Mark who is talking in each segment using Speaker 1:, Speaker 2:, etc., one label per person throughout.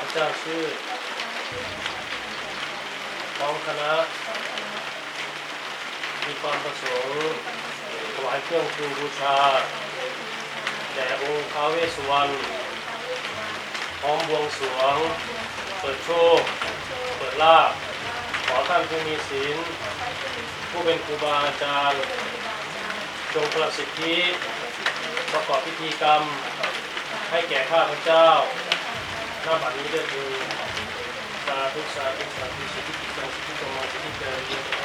Speaker 1: พระเจ้าชื่อพร้อมคณะ มีความประสงค์ถวายเครื่องคูบูชา แด่องค์ท้าวเวสสุวรรณพร้อมบวงสรวง เปิดโชค เปิดลาภขอท่านผู้มีศีล ผู้เป็นครูบาอาจารย์ จงประสิทธิประกอบพิธีกรรม ให้แก่ข้าพเจ้า หน้าบัดนี้ด้วยคือสาธุสาธุสาธุสิทธิกิจจังสิทธิกรรมสิทธิเจริญสิท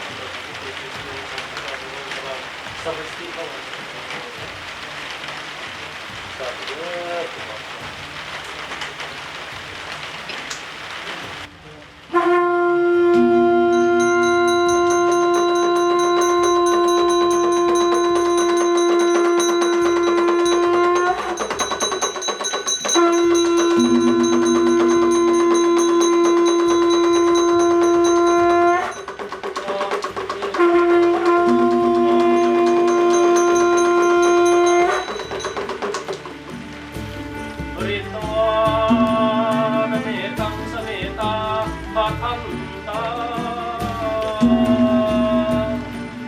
Speaker 1: บริโตนเมตังสเมตาปะทันตา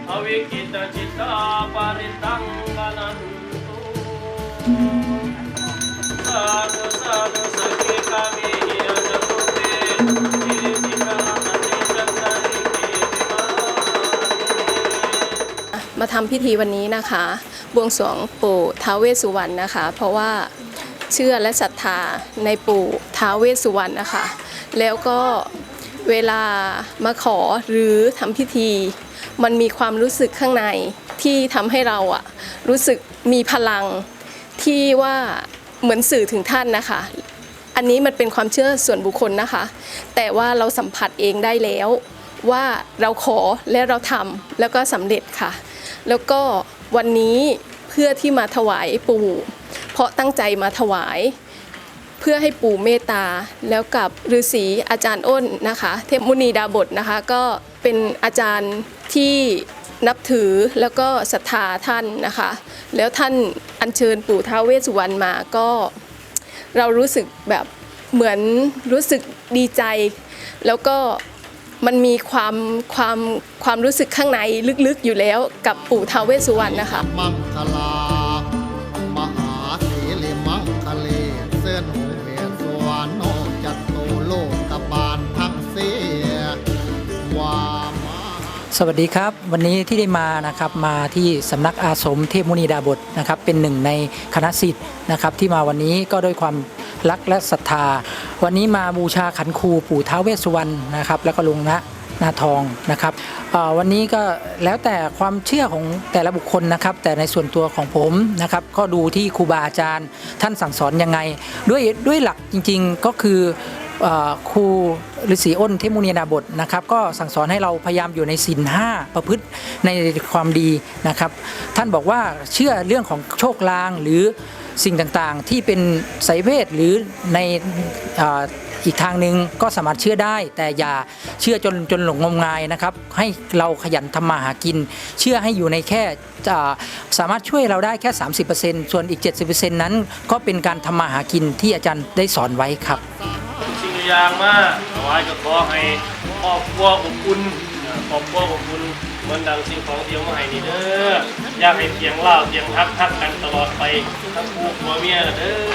Speaker 1: อวิกิตจิตตาปริตังกนันตุสาธุสาธุสกิกามิหิยจตุเตอิสิกานันติจันตาริกิมา
Speaker 2: มาทำพิธีวันนี้นะคะ บวงสรวงปู่ท้าวเวสสุวรรณนะคะ เพราะว่า เชื่อและศรัทธาในปู่ท้าเวสสุวรรณนะคะ แล้วก็เวลามาขอหรือทำพิธี มันมีความรู้สึกข้างในที่ทำให้เราอะรู้สึกมีพลังที่ว่าเหมือนสื่อถึงท่านนะคะ อันนี้มันเป็นความเชื่อส่วนบุคคลนะคะ แต่ว่าเราสัมผัสเองได้แล้วว่าเราขอและเราทำแล้วก็สำเร็จค่ะ แล้วก็วันนี้เพื่อที่มาถวายปู่ เพราะตั้งใจมาถวาย เพื่อให้ปู่เมตตา แล้วกับฤาษีอาจารย์อ้นนะคะ เทพมุนีดาบทนะคะ ก็เป็นอาจารย์ที่นับถือแล้วก็ศรัทธาท่านนะคะ แล้วท่านอัญเชิญปู่ท้าวเวสสุวรรณมาก็เรารู้สึกแบบเหมือนรู้สึกดีใจ แล้วก็มันมีความความความรู้สึกข้างในลึกๆอยู่แล้วกับปู่ท้าวเวสสุวรรณนะคะ
Speaker 3: วัส
Speaker 4: ดีครับ วันนี้ที่ได้มานะครับมาที่สำนักอาสมเทพมุนีดาบทนะครับเป็นหนึ่งในคณะสิทธิ์นะครับที่มาวันนี้ก็ด้วยความรักและศรัทธา วันนี้มาบูชาขันครูปู่ท้าวเวสสุวรรณนะครับแล้วก็ลุงนะนาทองนะครับวันนี้ก็แล้วแต่ความเชื่อของแต่ละบุคคลนะครับ แต่ในส่วนตัวของผมนะครับก็ดูที่ครูบาอาจารย์ท่านสั่งสอนยังไง ด้วยด้วยหลักจริง ๆ ก็คือ ครูฤาษีอ้นเทมุนีนาบทนะครับ ก็สั่งสอนให้เราพยายามอยู่ในศีลห้าประพฤติในความดีนะครับ ท่านบอกว่าเชื่อเรื่องของโชคลางหรือสิ่งต่างๆ ที่เป็นไสยเวทหรือในอีกทางหนึ่งก็สามารถเชื่อได้ แต่อย่าเชื่อจนจนหลงงมงายนะครับ ให้เราขยันทำมาหากิน เชื่อให้อยู่ในแค่สามารถช่วยเราได้แค่ 30%ส่วนอีก 70%นั้นก็เป็นการทำมาหากินที่อาจารย์ได้สอนไว้ครับ
Speaker 1: อย่างมากถวายก็ขอให้ครอบครัวอบอุ่นครอบครัวอบอุ่นเหมือนดังสิ่งของเดียวมาให้นี่เด้ออยากให้เพียงเล่าเพียงทักทักกันตลอดไปทั้งคู่ผัวเมียเด้อ